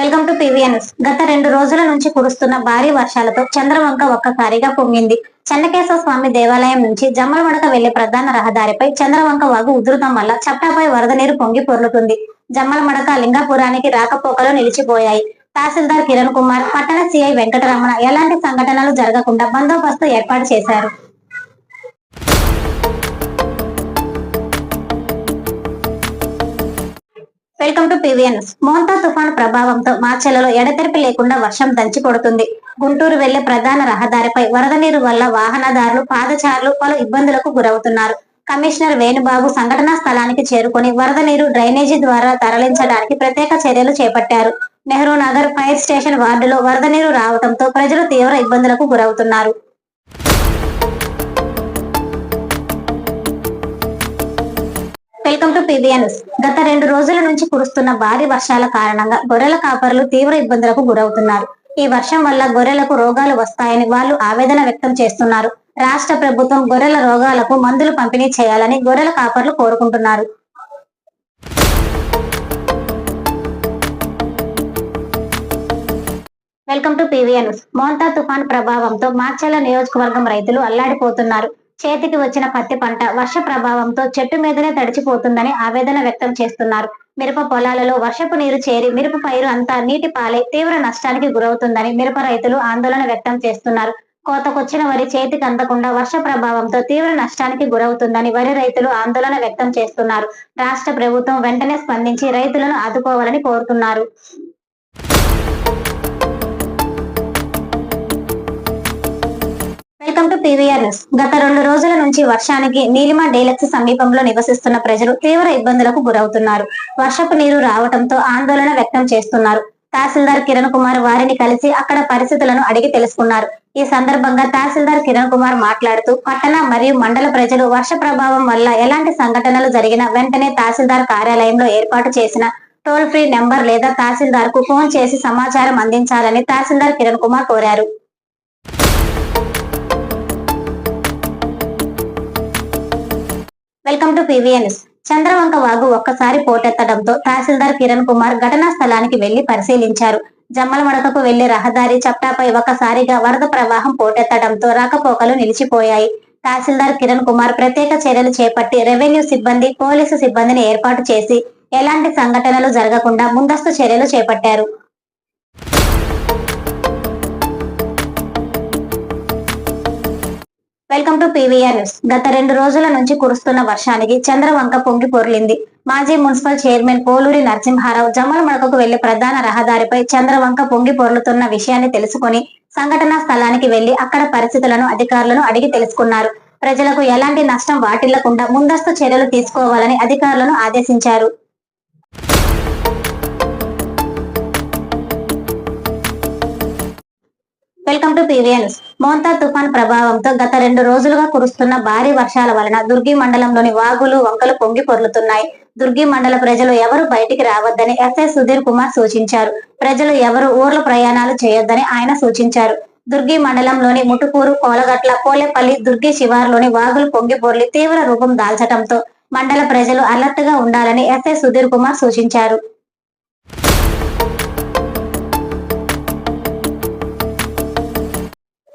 Welcome to PVNS గత రెండు రోజుల నుంచి కురుస్తున్న భారీ వర్షాలతో చంద్రవంక ఒక్కసారిగా పొంగింది. చెన్నకేశ్వర స్వామి దేవాలయం నుంచి జమ్మలమడక వెళ్ళే ప్రధాన రహదారిపై చంద్రవంక వాగు ఉధృతం వల్ల చప్టాపై వరద నీరు పొంగి పొర్లుతుంది. జమ్మలమడక లింగాపురానికి రాకపోకలు నిలిచిపోయాయి. తహసీల్దార్ కిరణ్ కుమార్ పట్టణ సిఐ వెంకటరమణ ఎలాంటి సంఘటనలు జరగకుండా బందోబస్తు ఏర్పాటు చేశారు. వెల్కమ్ టు పివిఎన్స్ మోంతా తుఫాను ప్రభావంతో మార్చెలలో ఎడతెరిపి లేకుండా వర్షం దంచి కొడుతుంది. గుంటూరు వెళ్ళే ప్రధాన రహదారిపై వరద నీరు వల్ల వాహనదారులు పాదచారులు పలు ఇబ్బందులకు గురవుతున్నారు. కమిషనర్ వేణుబాబు సంఘటనా స్థలానికి చేరుకొని వరద నీరు డ్రైనేజీ ద్వారా తరలించడానికి ప్రత్యేక చర్యలు చేపట్టారు. నెహ్రూ నగర్ ఫైర్ స్టేషన్ వార్డులో వరద నీరు రావడంతో ప్రజలు తీవ్ర ఇబ్బందులకు గురవుతున్నారు. వెల్కమ్ టు పిబిఎన్స్ గత రెండు రోజుల నుంచి కురుస్తున్న భారీ వర్షాల కారణంగా గొర్రెల కాపరులు తీవ్ర ఇబ్బందులకు గురవుతున్నారు. ఈ వర్షం వల్ల గొర్రెలకు రోగాలు వస్తాయని వాళ్ళు ఆవేదన వ్యక్తం చేస్తున్నారు. రాష్ట్ర ప్రభుత్వం గొర్రెల రోగాలకు మందులు పంపిణీ చేయాలని గొర్రెల కాపర్లు కోరుకుంటున్నారు. వెల్కమ్ టు పివిఎన్స్ మోంతా తుఫాన్ ప్రభావంతో మార్చల నియోజకవర్గం రైతులు అల్లాడిపోతున్నారు. చేతికి వచ్చిన పత్తి పంట వర్ష ప్రభావంతో చెట్టు మీదనే తడిచిపోతుందని ఆవేదన వ్యక్తం చేస్తున్నారు. మిరప పొలాలలో వర్షపు నీరు చేరి మిరప పైరు అంతా నీటి పాలై తీవ్ర నష్టానికి గురవుతుందని మిరప రైతులు ఆందోళన వ్యక్తం చేస్తున్నారు. కోతకొచ్చిన వరి చేతికి అందకుండా వర్ష ప్రభావంతో తీవ్ర నష్టానికి గురవుతుందని వరి రైతులు ఆందోళన వ్యక్తం చేస్తున్నారు. రాష్ట్ర ప్రభుత్వం వెంటనే స్పందించి రైతులను ఆదుకోవాలని కోరుతున్నారు. వెల్కమ్ టు పీవీఆర్ న్యూస్ గత రెండు రోజుల నుంచి వర్షానికి నీలిమ డైలక్స్ సమీపంలో నివసిస్తున్న ప్రజలు తీవ్ర ఇబ్బందులకు గురవుతున్నారు. వర్షపు నీరు రావడంతో ఆందోళన వ్యక్తం చేస్తున్నారు. తహసీల్దార్ కిరణ్ కుమార్ వారిని కలిసి అక్కడ పరిస్థితులను అడిగి తెలుసుకున్నారు. ఈ సందర్భంగా తహసీల్దార్ కిరణ్ కుమార్ మాట్లాడుతూ పట్టణ మరియు మండల ప్రజలు వర్ష ప్రభావం వల్ల ఎలాంటి సంఘటనలు జరిగినా వెంటనే తహసీల్దార్ కార్యాలయంలో ఏర్పాటు చేసిన టోల్ ఫ్రీ నెంబర్ లేదా తహసీల్దార్కు ఫోన్ చేసి సమాచారం అందించాలని తహసీల్దార్ కిరణ్ కుమార్ కోరారు. వెల్కమ్ టు పివిఎన్స్ చంద్రవంక వాగు ఒక్కసారి పోటెత్తడంతో తహసీల్దార్ కిరణ్ కుమార్ ఘటనా స్థలానికి వెళ్ళి పరిశీలించారు. జమ్మల మడకకు వెళ్ళే రహదారి చప్టాపై ఒకసారిగా వరద ప్రవాహం పోటెత్తడంతో రాకపోకలు నిలిచిపోయాయి. తహసీల్దార్ కిరణ్ కుమార్ ప్రత్యేక చర్యలు చేపట్టి రెవెన్యూ సిబ్బంది పోలీసు సిబ్బందిని ఏర్పాటు చేసి ఎలాంటి సంఘటనలు జరగకుండా ముందస్తు చర్యలు చేపట్టారు. Welcome to PVR news. గత రెండు రోజుల నుంచి కురుస్తున్న వర్షానికి చంద్రవంక పొంగి పొర్లింది. మాజీ మున్సిపల్ చైర్మన్ పోలూరి నరసింహారావు జమ్మల మడకకు వెళ్ళే ప్రధాన రహదారిపై చంద్రవంక పొంగి పొర్లుతున్న విషయాన్ని తెలుసుకుని సంఘటనా స్థలానికి వెళ్ళి అక్కడ పరిస్థితులను అధికారులను అడిగి తెలుసుకున్నారు. ప్రజలకు ఎలాంటి నష్టం వాటిల్లకుండా ముందస్తు చర్యలు తీసుకోవాలని అధికారులను ఆదేశించారు. వెల్కమ్ టు పీవీఎన్స్ మోంతా తుఫాన్ ప్రభావంతో గత రెండు రోజులుగా కురుస్తున్న భారీ వర్షాల వలన దుర్గి మండలంలోని వాగులు వంకలు పొంగి పొర్లుతున్నాయి. దుర్గి మండల ప్రజలు ఎవరు బయటికి రావద్దని ఎస్ఐ సుధీర్ కుమార్ సూచించారు. ప్రజలు ఎవరు ఊర్ల ప్రయాణాలు చేయొద్దని ఆయన సూచించారు. దుర్గి మండలంలోని ముటుకూరు కోలగట్ల పోలేపల్లి దుర్గి శివారులోని వాగులు పొంగి పొర్లి తీవ్ర రూపం దాల్చడంతో మండల ప్రజలు అలర్ట్గా ఉండాలని ఎస్ఐ సుధీర్ కుమార్ సూచించారు.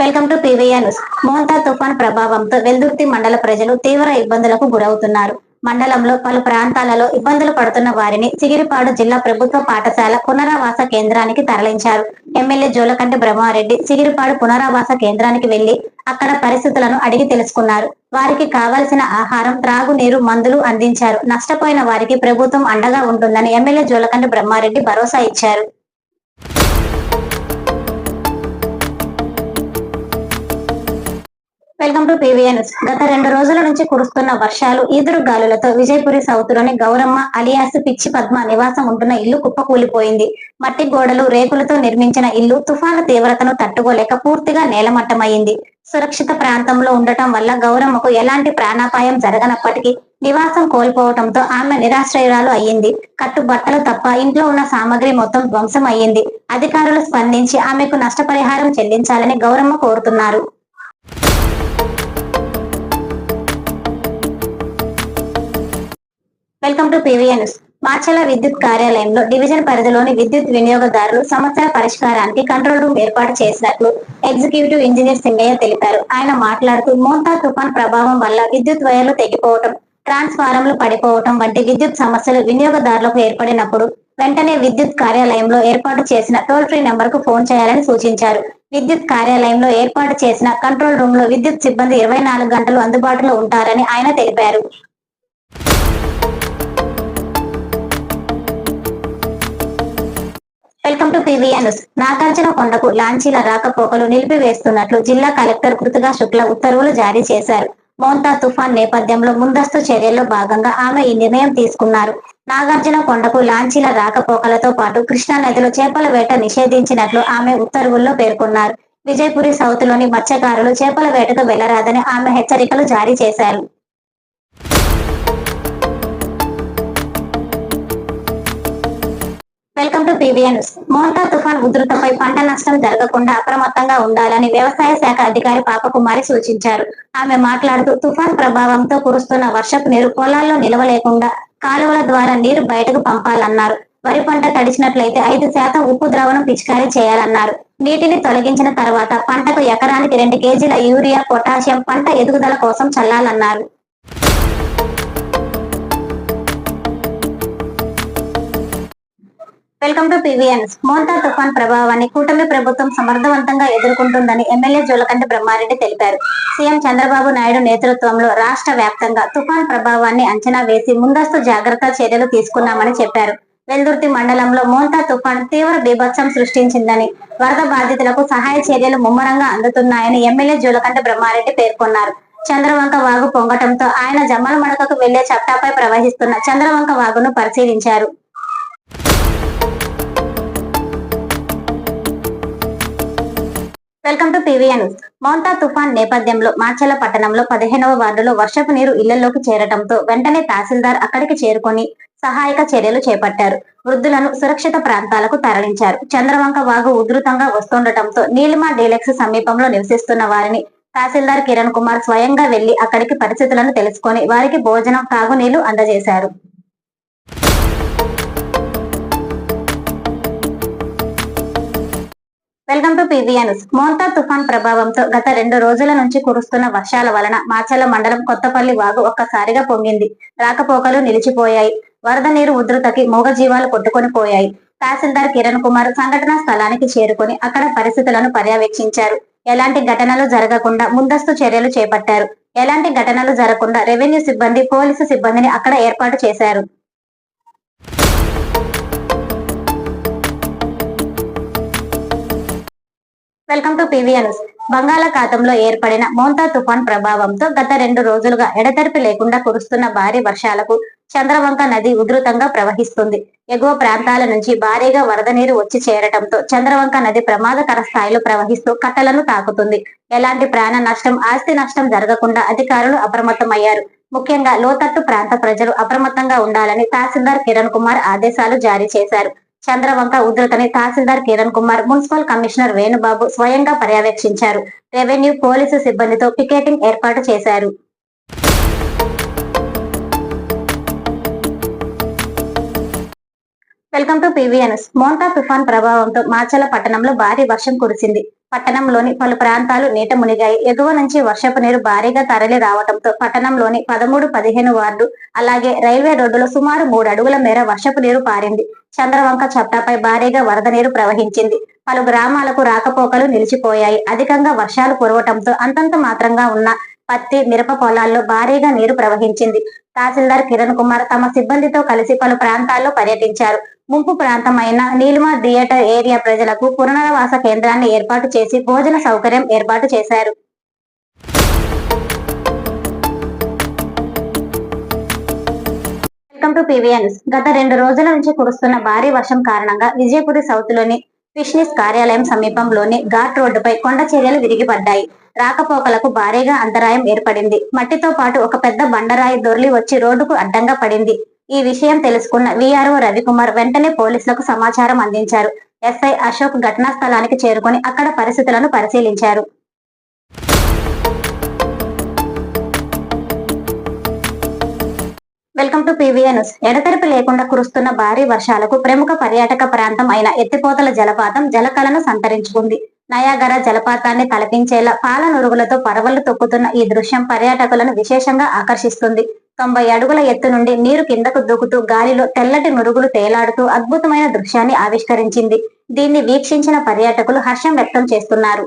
Welcome to PVR news Montha తుఫాన్ ప్రభావంతో వెల్దుర్తి మండల ప్రజలు తీవ్ర ఇబ్బందులకు గురవుతున్నారు. మండలంలో పలు ప్రాంతాలలో ఇబ్బందులు పడుతున్న వారిని సిగిరిపాడు జిల్లా ప్రభుత్వ పాఠశాల పునరావాస కేంద్రానికి తరలించారు. ఎమ్మెల్యే జోలకంటి బ్రహ్మారెడ్డి సిగిరిపాడు పునరావాస కేంద్రానికి వెళ్ళి అక్కడ పరిస్థితులను అడిగి తెలుసుకున్నారు. వారికి కావలసిన ఆహారం త్రాగునీరు మందులు అందించారు. నష్టపోయిన వారికి ప్రభుత్వం అండగా ఉంటుందని ఎమ్మెల్యే జోలకంటి బ్రహ్మారెడ్డి భరోసా ఇచ్చారు. వెల్కమ్ టు పీవీఎన్స్ గత రెండు రోజుల నుంచి కురుస్తున్న వర్షాలు ఈదురు గాలులతో విజయపురి సౌత్లోని గౌరమ్మ అలియాస్ పిచ్చి పద్మ నివాసం ఉంటున్న ఇల్లు కుప్పకూలిపోయింది. మట్టి గోడలు రేకులతో నిర్మించిన ఇల్లు తుఫాను తీవ్రతను తట్టుకోలేక పూర్తిగా నేలమట్టమయ్యింది సురక్షిత ప్రాంతంలో ఉండటం వల్ల గౌరమ్మకు ఎలాంటి ప్రాణాపాయం జరగనప్పటికీ నివాసం కోల్పోవడంతో ఆమె నిరాశ్రయురాలు అయ్యింది. కట్టు బట్టలు తప్ప ఇంట్లో ఉన్న సామాగ్రి మొత్తం ధ్వంసం అయ్యింది అధికారులు స్పందించి ఆమెకు నష్టపరిహారం చెల్లించాలని గౌరమ్మ కోరుతున్నారు. వెల్కమ్ టు పీవీఎన్ మాచల విద్యుత్ కార్యాలయంలో డివిజన్ పరిధిలోని విద్యుత్ వినియోగదారులు సమస్యల పరిష్కారానికి కంట్రోల్ రూమ్ ఏర్పాటు చేసినట్లు ఎగ్జిక్యూటివ్ ఇంజనీర్ సింగయ్య తెలిపారు. ఆయన మాట్లాడుతూ మోంతా తుఫాన్ ప్రభావం వల్ల విద్యుత్ వైర్లు తెగిపోవటం ట్రాన్స్ఫారంలు పడిపోవటం వంటి విద్యుత్ సమస్యలు వినియోగదారులకు ఏర్పడినప్పుడు వెంటనే విద్యుత్ కార్యాలయంలో ఏర్పాటు చేసిన టోల్ ఫ్రీ నెంబర్కు ఫోన్ చేయాలని సూచించారు. విద్యుత్ కార్యాలయంలో ఏర్పాటు చేసిన కంట్రోల్ రూమ్లో విద్యుత్ సిబ్బంది ఇరవై నాలుగు గంటలు అందుబాటులో ఉంటారని ఆయన తెలిపారు. టు పివిఎన్ఎస్ నాగార్జున కొండకు లాంచీల రాకపోకలు నిలిపివేస్తున్నట్లు జిల్లా కలెక్టర్ కృతిగా శుక్ల ఉత్తర్వులు జారీ చేశారు. మోంతా తుఫాన్ నేపథ్యంలో ముందస్తు చర్యల్లో భాగంగా ఆమె ఈ నిర్ణయం తీసుకున్నారు. నాగార్జున కొండకు లాంచీల రాకపోకలతో పాటు కృష్ణా నదిలో చేపల వేట నిషేధించినట్లు ఆమె ఉత్తర్వుల్లో పేర్కొన్నారు. విజయపురి సౌత్లోని మత్స్యకారులు చేపల వేటకు వెళ్ళరాదని ఆమె హెచ్చరికలు జారీ చేశారు. వెల్కమ్ టు పిబిఎన్ మోంతా తుఫాన్ ఉధృతపై పంట నష్టం జరగకుండా అప్రమత్తంగా ఉండాలని వ్యవసాయ శాఖ అధికారి పాపకుమారి సూచించారు. ఆమె మాట్లాడుతూ తుఫాన్ ప్రభావంతో కురుస్తున్న వర్షపు నీరు పొలాల్లో నిలవలేకుండా కాలువల ద్వారా నీరు బయటకు పంపాలన్నారు. వరి పంట తడిచినట్లయితే ఐదు శాతం ఉప్పు ద్రావణం పిచికారీ చేయాలన్నారు. నీటిని తొలగించిన తర్వాత పంటకు ఎకరానికి రెండు కేజీల యూరియా పొటాషియం పంట ఎదుగుదల కోసం చల్లాలన్నారు. వెల్కమ్ టు పివిఎన్ మోంతా తుఫాన్ ప్రభావాన్ని కూటమి ప్రభుత్వం సమర్థవంతంగా ఎదుర్కొంటుందని ఎమ్మెల్యే జోలకంటి బ్రహ్మారెడ్డి తెలిపారు. సీఎం చంద్రబాబు నాయుడు నేతృత్వంలో రాష్ట్ర వ్యాప్తంగా తుఫాన్ ప్రభావాన్ని అంచనా వేసి ముందస్తు జాగ్రత్త చర్యలు తీసుకున్నామని చెప్పారు. వెల్దుర్తి మండలంలో మోంతా తుఫాన్ తీవ్ర బీభత్సం సృష్టించిందని వరద బాధితులకు సహాయ చర్యలు ముమ్మరంగా అందుతున్నాయని ఎమ్మెల్యే జోలకంటి బ్రహ్మారెడ్డి పేర్కొన్నారు. చంద్రవంక వాగు పొంగటంతో ఆయన జమ్మల మడకకు వెళ్ళే చట్టాపై ప్రవహిస్తున్న చంద్రవంక వాగును పరిశీలించారు. వెల్కమ్ టు పివిఎన్ మౌంతా తుఫాన్ నేపథ్యంలో మార్చెల పట్టణంలో పదిహేనవ వార్డులో వర్షపు నీరు ఇళ్ళలోకి చేరటంతో వెంటనే తహసీల్దార్ అక్కడికి చేరుకొని సహాయక చర్యలు చేపట్టారు. వృద్ధులను సురక్షిత ప్రాంతాలకు తరలించారు. చంద్రవంక వాగు ఉధృతంగా వస్తుండటంతో నీలిమా డీలెక్స్ సమీపంలో నివసిస్తున్న వారిని తహసీల్దార్ కిరణ్ కుమార్ స్వయంగా వెళ్ళి అక్కడికి పరిస్థితులను తెలుసుకొని వారికి భోజనం తాగునీళ్ళు అందజేశారు. వెల్కమ్ టు పివిఎన్ మోంతా తుఫాన్ ప్రభావంతో గత రెండు రోజుల నుంచి కురుస్తున్న వర్షాల వలన మాచల మండలం కొత్తపల్లి వాగు ఒక్కసారిగా పొంగింది. రాకపోకలు నిలిచిపోయాయి. వరద నీరు ఉధృతకి మూగజీవాలు కొట్టుకొని పోయాయి. తహసీల్దార్ కిరణ్ కుమార్ సంఘటనా స్థలానికి చేరుకొని అక్కడ పరిస్థితులను పర్యవేక్షించారు. ఎలాంటి ఘటనలు జరగకుండా ముందస్తు చర్యలు చేపట్టారు. ఎలాంటి ఘటనలు జరగకుండా రెవెన్యూ సిబ్బంది పోలీసు సిబ్బందిని అక్కడ ఏర్పాటు చేశారు. వెల్కమ్ టు పివిఎన్ బంగాళాఖాతంలో ఏర్పడిన మోంతా తుఫాన్ ప్రభావంతో గత రెండు రోజులుగా ఎడతెరిపి లేకుండా కురుస్తున్న భారీ వర్షాలకు చంద్రవంక నది ఉధృతంగా ప్రవహిస్తుంది. ఎగువ ప్రాంతాల నుంచి భారీగా వరద నీరు వచ్చి చేరటంతో చంద్రవంక నది ప్రమాదకర స్థాయిలో ప్రవహిస్తూ కట్టలను తాకుతుంది. ఎలాంటి ప్రాణ నష్టం ఆస్తి నష్టం జరగకుండా అధికారులు అప్రమత్తమయ్యారు. ముఖ్యంగా లోతట్టు ప్రాంత ప్రజలు అప్రమత్తంగా ఉండాలని తహసీల్దార్ కిరణ్ కుమార్ ఆదేశాలు జారీ చేశారు. చంద్రవంక ఉధృతని తహసీల్దార్ కిరణ్ కుమార్ మున్సిపల్ కమిషనర్ వేణుబాబు స్వయంగా పర్యవేక్షించారు. రెవెన్యూ పోలీసు సిబ్బందితో పికెటింగ్ ఏర్పాటు చేశారు. వెల్కమ్ టు పీవీఎన్ఎస్ మోంటా తుఫాన్ ప్రభావంతో మాచల పట్టణంలో భారీ వర్షం కురిసింది. పట్టణంలోని పలు ప్రాంతాలు నీట మునిగాయి. ఎగువ నుంచి వర్షపు నీరు భారీగా తరలి రావడంతో పట్టణంలోని పదమూడు పదిహేను వార్డు అలాగే రైల్వే రోడ్డులో సుమారు మూడు అడుగుల మేర వర్షపు నీరు పారింది. చంద్రవంక చట్టాపై భారీగా వరద నీరు ప్రవహించింది. పలు గ్రామాలకు రాకపోకలు నిలిచిపోయాయి. అధికంగా వర్షాలు కురవటంతో అంతంత మాత్రంగా ఉన్న పత్తి మిరప పొలాల్లో భారీగా నీరు ప్రవహించింది. తహసీల్దార్ కిరణ్ కుమార్ తమ సిబ్బందితో కలిసి పలు ప్రాంతాల్లో పర్యటించారు. ముంపు ప్రాంతమైన నీలిమా థియేటర్ ఏరియా ప్రజలకు పునరావాస కేంద్రాన్ని ఏర్పాటు చేసి భోజన సౌకర్యం ఏర్పాటు చేశారు. వెల్కమ్ టు పివిఎన్స్ గత రెండు రోజుల నుంచి కురుస్తున్న భారీ వర్షం కారణంగా విజయపురి సౌత్లోని ఫిష్నీస్ కార్యాలయం సమీపంలోని ఘాట్ రోడ్డుపై కొండ చర్యలు విరిగిపడ్డాయి. రాకపోకలకు భారీగా అంతరాయం ఏర్పడింది. మట్టితో పాటు ఒక పెద్ద బండరాయి దొర్లి వచ్చి రోడ్డుకు అడ్డంగా పడింది. ఈ విషయం తెలుసుకున్న విఆర్ఓ రవికుమార్ వెంటనే పోలీసులకు సమాచారం అందించారు. ఎస్ఐ అశోక్ ఘటనా స్థలానికి చేరుకొని అక్కడ పరిస్థితులను పరిశీలించారు. వెల్కమ్ టు పీవీఎన్ న్యూస్ లేకుండా కురుస్తున్న భారీ వర్షాలకు ప్రముఖ పర్యాటక ప్రాంతం అయిన ఎత్తిపోతల జలపాతం జలకలను సంతరించుకుంది. నయాగర జలపాతాన్ని తలపించేలా పాల నురుగులతో పరవళ్ళు తొక్కుతున్న ఈ దృశ్యం పర్యాటకులను విశేషంగా ఆకర్షిస్తుంది. తొంభై అడుగుల ఎత్తు నుండి నీరు కిందకు దూకుతూ గాలిలో తెల్లటి నురుగులు తేలాడుతూ అద్భుతమైన దృశ్యాన్ని ఆవిష్కరించింది. దీన్ని వీక్షించిన పర్యాటకులు హర్షం వ్యక్తం చేస్తున్నారు.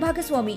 ಭಾಗಸ್ವಾಮಿ.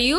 మరియు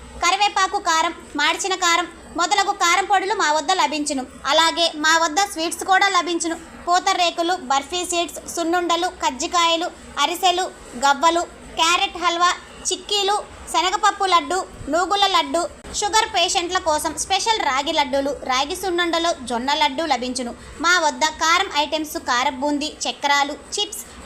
కరివేపాకు కారం మాడిచిన కారం మొదలగు కారం పొడులు మా వద్ద లభించును. అలాగే మా వద్ద స్వీట్స్ కూడా లభించును. పూతరేకులు బర్ఫీ సీడ్స్ సున్నుండలు కజ్జికాయలు అరిసెలు గవ్వలు క్యారెట్ హల్వా చిక్కీలు శనగపప్పు లడ్డు నూగుల లడ్డు షుగర్ పేషెంట్ల కోసం స్పెషల్ రాగి లడ్డూలు రాగి సున్నుండలు జొన్న లడ్డు లభించును. మా వద్ద కారం ఐటమ్స్ కారం బూందీ చక్రాలు చిప్స్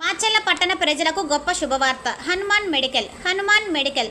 Macherla పట్టణ ప్రజలకు గొప్ప శుభవార్త. Hanuman medical Hanuman medical.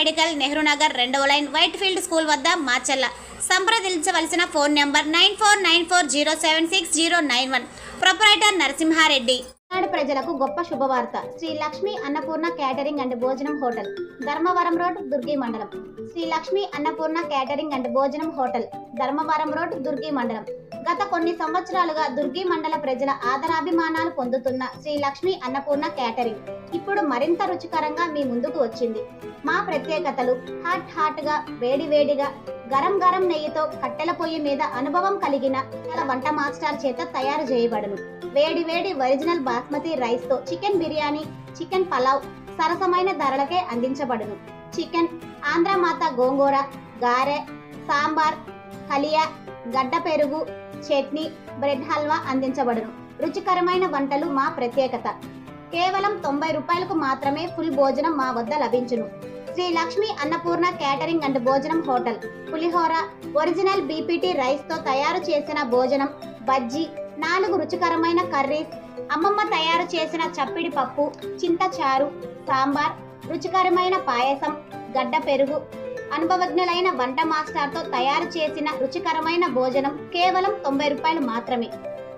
Medical Nehru Nagar రెండవ లైన్ వైట్ ఫీల్డ్ స్కూల్ వద్ద మాచల్ల సంప్రదించవలసిన phone number nine four nine four zero seven six zero nine one. Proprietor Narasimha Reddy. ప్రజలకు గొప్ప శుభవార్త. శ్రీ లక్ష్మి అన్నపూర్ణ క్యాటరింగ్ అండ్ భోజనం హోటల్ ధర్మవరం రోడ్ దుర్గి మండలం. శ్రీ లక్ష్మి అన్నపూర్ణ క్యాటరింగ్ అండ్ భోజనం హోటల్ ధర్మవరం రోడ్ దుర్గి మండలం. గత కొన్ని సంవత్సరాలుగా దుర్గి మండల ప్రజల ఆదరాభిమానాలు పొందుతున్న శ్రీ లక్ష్మి అన్నపూర్ణ క్యాటరింగ్. ఇప్పుడు మరింత రుచికరంగా మీ ముందుకు వచ్చింది. మా ప్రత్యేకతలు హాట్ హాట్గా వేడి వేడిగా గరం గరం నెయ్యితో కట్టెల పొయ్యి మీద అనుభవం కలిగిన తన వంట మాస్టర్ చేత తయారు చేయబడును. వేడి వేడి ఒరిజినల్ బాస్మతి రైస్తో చికెన్ బిర్యానీ చికెన్ పలావ్ సరసమైన ధరలకే అందించబడును. చికెన్ ఆంధ్రమాత గోంగూర గారె సాంబార్ హలియా గడ్డ పెరుగు చట్నీ బ్రెడ్ హల్వా అందించబడును. రుచికరమైన వంటలు మా ప్రత్యేకత. కేవలం తొంభై రూపాయలకు మాత్రమే ఫుల్ భోజనం మా వద్ద లభించును. శ్రీ లక్ష్మి అన్నపూర్ణ క్యాటరింగ్ అండ్ భోజనం హోటల్ పులిహోర ఒరిజినల్ బీపీటీ రైస్తో తయారు చేసిన భోజనం బజ్జీ నాలుగు రుచికరమైన కర్రీస్ అమ్మమ్మ తయారు చేసిన చప్పిడి పప్పు చింతచారు సాంబార్ రుచికరమైన పాయసం గడ్డ పెరుగు అనుభవజ్ఞులైన వంట మాస్టర్తో తయారు చేసిన రుచికరమైన భోజనం కేవలం తొంభై రూపాయలు మాత్రమే.